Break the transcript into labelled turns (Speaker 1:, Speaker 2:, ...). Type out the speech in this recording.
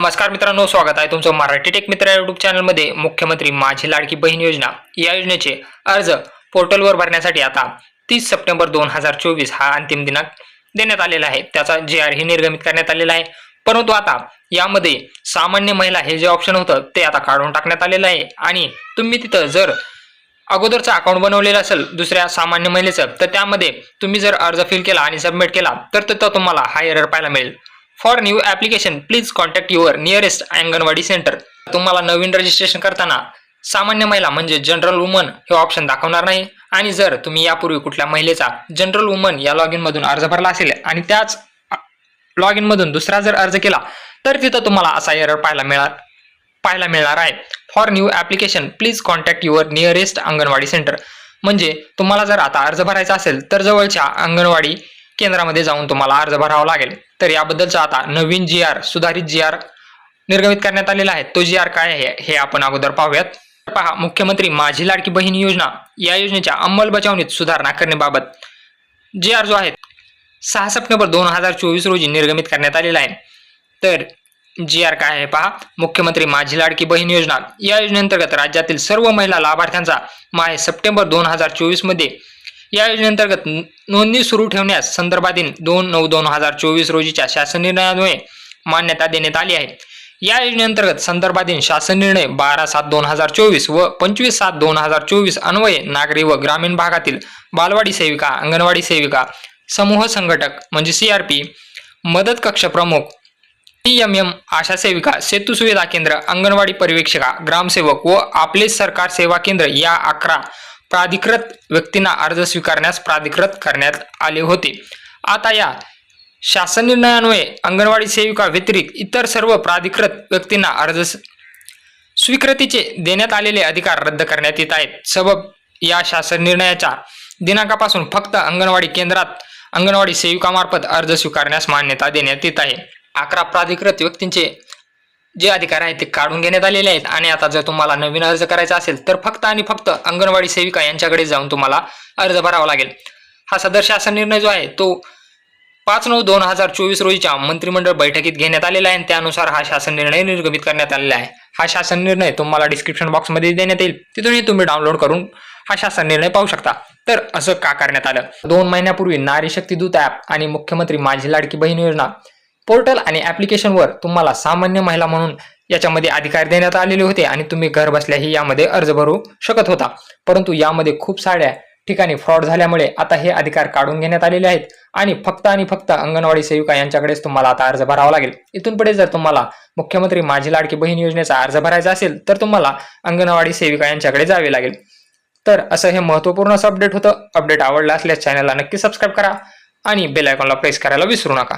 Speaker 1: नमस्कार मित्रांनो स्वागत आहे तुमचं मराठी टेक मित्र युट्यूब चॅनलमध्ये. मुख्यमंत्री माझी लाडकी बहीण योजना. या योजनेचे अर्ज पोर्टलवर भरण्यासाठी आता तीस सप्टेंबर दोन हजार चोवीस हा अंतिम दिनांक देण्यात आलेला आहे. त्याचा जे आर ही निर्गमित करण्यात आलेला आहे. परंतु आता यामध्ये सामान्य महिला हे जे ऑप्शन होतं ते आता काढून टाकण्यात आलेलं आहे. आणि तुम्ही तिथं जर अगोदरचं अकाउंट बनवलेलं असेल दुसऱ्या सामान्य महिलेचं तर त्यामध्ये तुम्ही जर अर्ज फिल केला आणि सबमिट केला तर तिथं तुम्हाला हा एरर पाहायला मिळेल. For new application please contact your nearest anganwadi centre तुम्हाला नवीन रजिस्ट्रेशन करताना सामान्य महिला म्हणजे जनरल वुमन हे ऑप्शन दाखवणार नाही. आणि जर तुम्ही यापूर्वी कुठल्या महिलेचा जनरल वुमन या लॉग इनमधून अर्ज भरला असेल आणि त्याच लॉग इनमधून दुसरा जर अर्ज केला तर तिथं तुम्हाला असा एरर पाहायला मिळणार पाहायला मिळणार आहे. For new application please contact your nearest anganwadi centre म्हणजे तुम्हाला जर आता अर्ज भरायचा असेल तर जवळच्या अंगणवाडी केंद्रामध्ये जाऊन तुम्हाला अर्ज भरावा लागेल. तर याबद्दलचा आता नवीन जी आर सुधारित जी आर निर्गमित करण्यात आलेला आहे. तो जी आर काय आहे हे आपण अगोदर पाहूयात. पहा मुख्यमंत्री माझी लाडकी बहीण योजना या योजनेच्या अंमलबजावणीत सुधारणा करण्याबाबत जी आर जो आहे सहा सप्टेंबर दोन हजार चोवीस रोजी निर्गमित करण्यात आलेला आहे. तर जी आर काय आहे पहा मुख्यमंत्री माझी लाडकी बहीण योजना या योजनेअंतर्गत राज्यातील सर्व महिला लाभार्थ्यांचा माहे सप्टेंबर दोन हजार चोवीसमध्ये मध्ये या योजनेअंतर्गत नोंदणी सुरू ठेवण्यास संदर्भातील दोन नऊ दोन हजार चोवीस रोजीच्या शासन निर्णयामुळे मान्यता देण्यात आली आहे. या योजनेअंतर्गत संदर्भातील शासन निर्णय बारा सात दोन हजार चोवीस व पंचवीस सात दोन हजार चोवीस अन्वये नागरी व ग्रामीण भागातील बालवाडी सेविका अंगणवाडी सेविका समूह संघटक म्हणजे सी आर पी मदत कक्ष प्रमुख टी एम एम आशा सेविका सेतू सुविधा केंद्र अंगणवाडी पर्यवेक्षिका ग्रामसेवक व आपले सरकार सेवा केंद्र या अकरा प्राधिकृत व्यक्तींना अर्ज स्वीकारण्यास प्राधिकृत करण्यात आले होते. आता या शासन निर्णयान्वये अंगणवाडी सेविका व्यतिरिक्त इतर सर्व प्राधिकृत व्यक्तींना अर्ज स्वीकृतीचे देण्यात आलेले अधिकार रद्द करण्यात येत आहेत. सबब या शासन निर्णयाच्या दिनांकापासून फक्त अंगणवाडी केंद्रात अंगणवाडी सेविकामार्फत अर्ज स्वीकारण्यास मान्यता देण्यात येत आहे. अकरा प्राधिकृत व्यक्तींचे जे अधिकार आहेत ते काढून घेण्यात आलेले आहेत. आणि आता जर तुम्हाला नवीन अर्ज करायचा असेल तर फक्त आणि फक्त अंगणवाडी सेविका यांच्याकडे जाऊन तुम्हाला अर्ज भरावा लागेल. हा सदर शासन निर्णय जो आहे तो पाच नऊ दोन हजार चोवीस रोजीच्या मंत्रिमंडळ बैठकीत घेण्यात आलेला आहे. आणि त्यानुसार हा शासन निर्णय निर्गमित करण्यात आलेला आहे. हा शासन निर्णय तुम्हाला डिस्क्रिप्शन बॉक्समध्ये देण्यात येईल. तिथूनही तुम्ही डाउनलोड करून हा शासन निर्णय पाहू शकता. तर असं का करण्यात आलं? दोन महिन्यापूर्वी नारी शक्ती दूत ॲप आणि मुख्यमंत्री माझी लाडकी बहीण योजना पोर्टल आणि ॲप्लिकेशनवर तुम्हाला सामान्य महिला म्हणून याच्यामध्ये अधिकार देण्यात आलेले होते आणि तुम्ही घर बसल्याही यामध्ये अर्ज भरू शकत होता. परंतु यामध्ये खूप साऱ्या ठिकाणी फ्रॉड झाल्यामुळे आता हे अधिकार काढून घेण्यात आलेले आहेत आणि फक्त आणि फक्त अंगणवाडी सेविका यांच्याकडेच तुम्हाला आता अर्ज भरावा लागेल. इथून पुढे जर तुम्हाला मुख्यमंत्री माझी लाडकी बहीण योजनेचा अर्ज भरायचा असेल तर तुम्हाला अंगणवाडी सेविका यांच्याकडे जावे लागेल. तर असं हे महत्त्वपूर्ण असं अपडेट होतं. अपडेट आवडलं असल्यास चॅनलला नक्की सबस्क्राईब करा आणि बेल आयकॉनला प्रेस करायला विसरू नका.